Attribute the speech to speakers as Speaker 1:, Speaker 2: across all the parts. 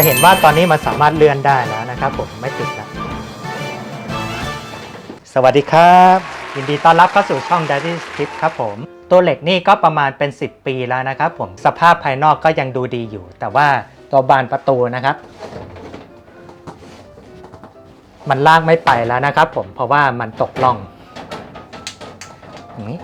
Speaker 1: จะเห็นว่าตอนนี้มันสามารถเลื่อนได้แล้วนะครับผมไม่ติดแล้วสวัสดีครับยินดีต้อนรับเข้าสู่ช่อง Daddy Tip ครับผม ตัวเหล็กนี่ก็ประมาณเป็น 10 ปีแล้วนะครับผมสภาพภายนอกก็ยังดูดีอยู่ แต่ว่าตัวบานประตูนะครับ มันลากไม่ไปแล้วนะครับผมเพราะว่ามันตกล่องอย่างนี้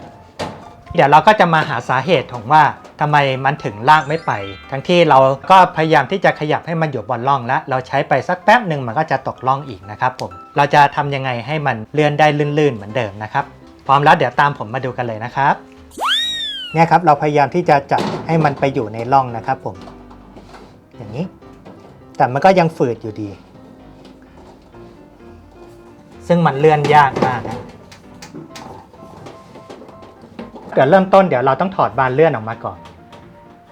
Speaker 1: เดี๋ยวเราก็จะมาหาสาเหตุของว่า ทำไมมันถึงลากไม่ไป ทั้งที่เราก็พยายามที่จะขยับให้มันอยู่บนล่องแล้ว เราใช้ไปสักแป๊บหนึ่งมันก็จะตกล่องอีกนะครับผม เราจะทำยังไงให้มันเลื่อนได้ลื่นๆเหมือนเดิมนะครับ พร้อมแล้วเดี๋ยวตามผมมาดูกันเลยนะครับเนี่ยครับเราพยายามที่จะจับให้มันไปอยู่ในร่องนะครับผม อย่างนี้ แต่มันก็ยังฝืดอยู่ดี ซึ่งมันเลื่อนยากมากนะ เดี๋ยวเริ่มต้นเดี๋ยวเราต้องถอดบานเลื่อนออกมาก่อน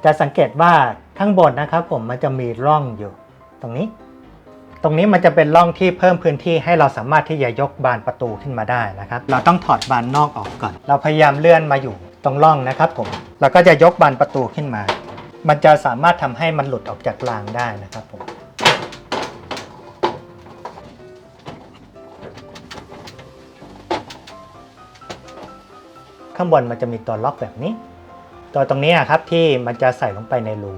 Speaker 1: จะสังเกตว่าข้างบนนะครับ ผมมันจะมีร่องอยู่ ตรงนี้ ตรงนี้มันจะเป็นร่องที่เพิ่มพื้นที่ให้เราสามารถที่จะยกบานประตูขึ้นมาได้นะครับ เราต้องถอดบานนอกออกก่อน เราพยายามเลื่อนมาอยู่ตรงร่องนะครับ ผมเราก็จะยกบานประตูขึ้นมา มันจะสามารถทำให้มันหลุดออกจากรางได้นะครับผม ข้างบนมันจะมีตัวล็อกแบบนี้ ตัวตรงนี้อะครับที่มันจะใส่ลงไปในรู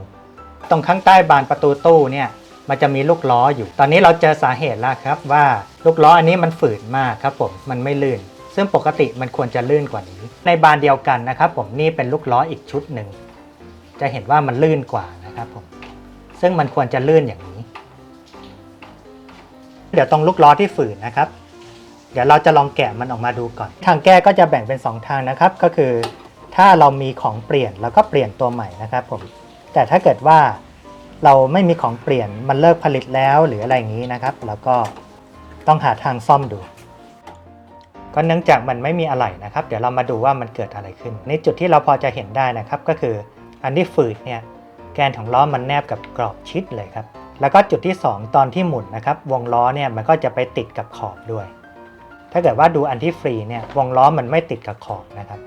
Speaker 1: ตรงข้างใต้บานประตูตู้เนี่ยมันจะมีลูกล้ออยู่ ตอนนี้เราเจอสาเหตุแล้วครับว่าลูกล้ออันนี้มันฝืดมากครับผมมันไม่ลื่น ซึ่งปกติมันควรจะลื่นกว่านี้ ในบานเดียวกันนะครับ ผมนี่เป็นลูกล้ออีกชุดหนึ่งจะเห็นว่ามันลื่นกว่านะครับผมซึ่งมันควรจะลื่นอย่างนี้ เดี๋ยวตรงลูกล้อที่ฝืดนะครับ เดี๋ยวเราจะลองแกะมันออกมาดูก่อน ทางแก้ก็จะแบ่งเป็น 2 ทางนะครับ ก็คือ ถ้าเรามีของเปลี่ยนเราก็เปลี่ยนตัวใหม่นะครับผมแต่ถ้าเกิดว่าเราไม่มีของเปลี่ยนมันเลิกผลิตแล้วหรืออะไรอย่างนี้นะครับ แล้วก็ต้องหาทางซ่อมดู ก็เนื่องจากมันไม่มีอะไรนะครับ เดี๋ยวเรามาดูว่ามันเกิดอะไรขึ้น ในจุดที่เราพอจะเห็นได้นะครับ ก็คืออันที่ฝืดเนี่ยแกนของล้อมันแนบกับกรอบชิดเลยครับ แล้วก็จุดที่ 2 ตอนที่หมุนนะครับ วงล้อเนี่ยมันก็จะไปติดกับขอบด้วย ถ้าเกิดว่าดูอันที่ฟรีเนี่ยวงล้อมันไม่ติดกับขอบนะครับ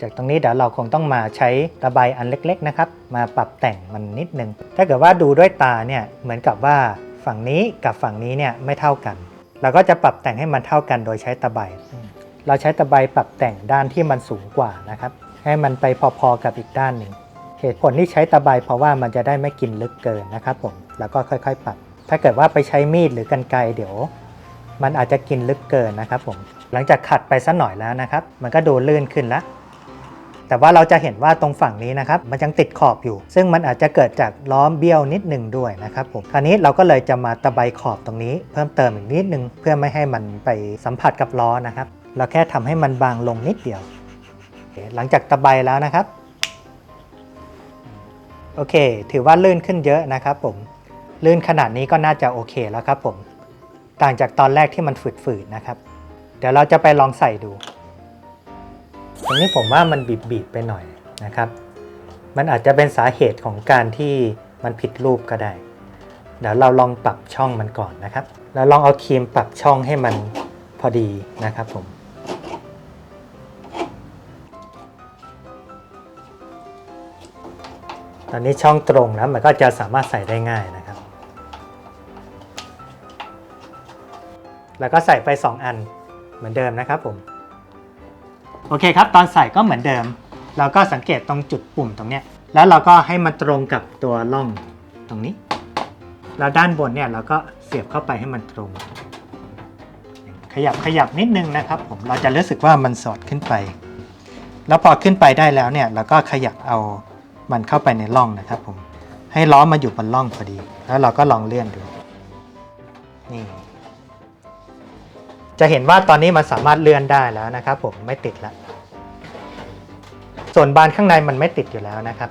Speaker 1: จากตรงนี้เดี๋ยวเราคงต้องมาใช้ระบายอันเล็กๆนะครับ มาปรับแต่งมันนิดนึง ถ้าเกิดว่าดูด้วยตาเนี่ยเหมือนกับว่าฝั่งนี้กับฝั่งนี้เนี่ยไม่เท่ากัน เราก็จะปรับแต่งให้มันเท่ากันโดยใช้ตะไบเราใช้ตะไบปรับแต่งด้านที่มันสูงกว่านะครับ ให้มันไปพอๆกับอีกด้านหนึ่งเหตุผลที่ใช้ตะไบเพราะว่ามันจะได้ไม่กินลึกเกินนะครับผมแล้วก็ค่อยๆปรับ ถ้าเกิดว่าไปใช้มีดหรือกันไกรเดี๋ยว มันอาจจะกินลึกเกินนะครับผมหลังจากขัดไปสักหน่อยแล้วนะครับ มันก็ดูลื่นขึ้นแล้วแต่ว่าเราจะเห็นว่าตรงฝั่งนี้นะครับ มันยังติดขอบอยู่ ซึ่งมันอาจจะเกิดจากล้อมเบี้ยวนิดหนึ่งด้วยนะครับผมคราวนี้เราก็เลยจะมาตะไบขอบตรงนี้ เพิ่มเติมอีกนิดนึงเพื่อไม่ให้มันไปสัมผัสกับล้อนะครับ เราแค่ทำให้มันบางลงนิดเดียว หลังจากตะไบแล้วนะครับ โอเค ถือว่าลื่นขึ้นเยอะนะครับผมลื่นขนาดนี้ก็น่าจะโอเคแล้วครับผม ต่างจากตอนแรกที่มันฝืดๆนะครับ เดี๋ยวเราจะไปลองใส่ดูตรงนี้ผมว่ามันบีบๆไปหน่อยนะครับ มันอาจจะเป็นสาเหตุของการที่มันผิดรูปก็ได้ เดี๋ยวเราลองปรับช่องมันก่อนนะครับ แล้วลองเอาครีมปรับช่องให้มันพอดีนะครับผมตอนนี้ช่องตรงแล้วมันก็จะสามารถใส่ได้ง่ายนะ แล้วก็ใส่ไป 2 อันเหมือนเดิมนะครับผมโอเคครับ ตอนใส่ก็เหมือนเดิม เราก็สังเกตตรงจุดปุ่มตรงเนี้ยแล้วเราก็ให้มันตรงกับตัวร่องตรงนี้ แล้วด้านบนเนี่ยเราก็เสียบเข้าไปให้มันตรง ขยับขยับนิดนึงนะครับผมเราจะรู้สึกว่ามันสอดขึ้นไป แล้วพอขึ้นไปได้แล้วเนี่ยเราก็ขยับเอามันเข้าไปในร่องนะครับผมให้ล้อมาอยู่บนร่องพอดี แล้วเราก็ลองเลื่อนดูนี่ จะเห็นว่าตอนนี้มันสามารถเลื่อนได้แล้วนะครับ ผมไม่ติดแล้ว ส่วนบานข้างในมันไม่ติดอยู่แล้วนะครับ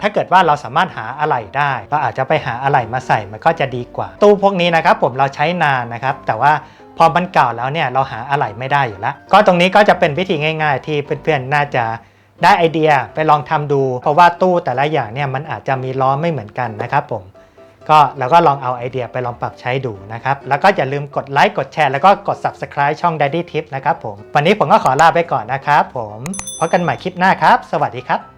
Speaker 1: ถ้าเกิดว่าเราสามารถหาอะไหล่ได้เราอาจจะไปหาอะไหล่มาใส่มันก็จะดีกว่า ตู้พวกนี้นะครับ ผมเราใช้นานนะครับ แต่ว่าพอมันเก่าแล้วเนี่ยเราหาอะไหล่ไม่ได้อยู่แล้ว ก็ตรงนี้ก็จะเป็นวิธีง่าย ๆ ที่เพื่อนๆน่าจะได้ไอเดียไปลองทำดู เพราะว่าตู้แต่ละอย่างเนี่ยมันอาจจะมีล้อไม่เหมือนกันนะครับผม ก็เราก็ลองเอาไอเดียไปลองปรับใช้ดูนะครับ แล้วก็อย่าลืมกดไลค์กดแชร์แล้วก็กด Subscribe ช่อง Daddy Tip นะครับผม วันนี้ผมก็ขอลาไปก่อนนะครับผมพบกันใหม่คลิปหน้าครับ สวัสดีครับ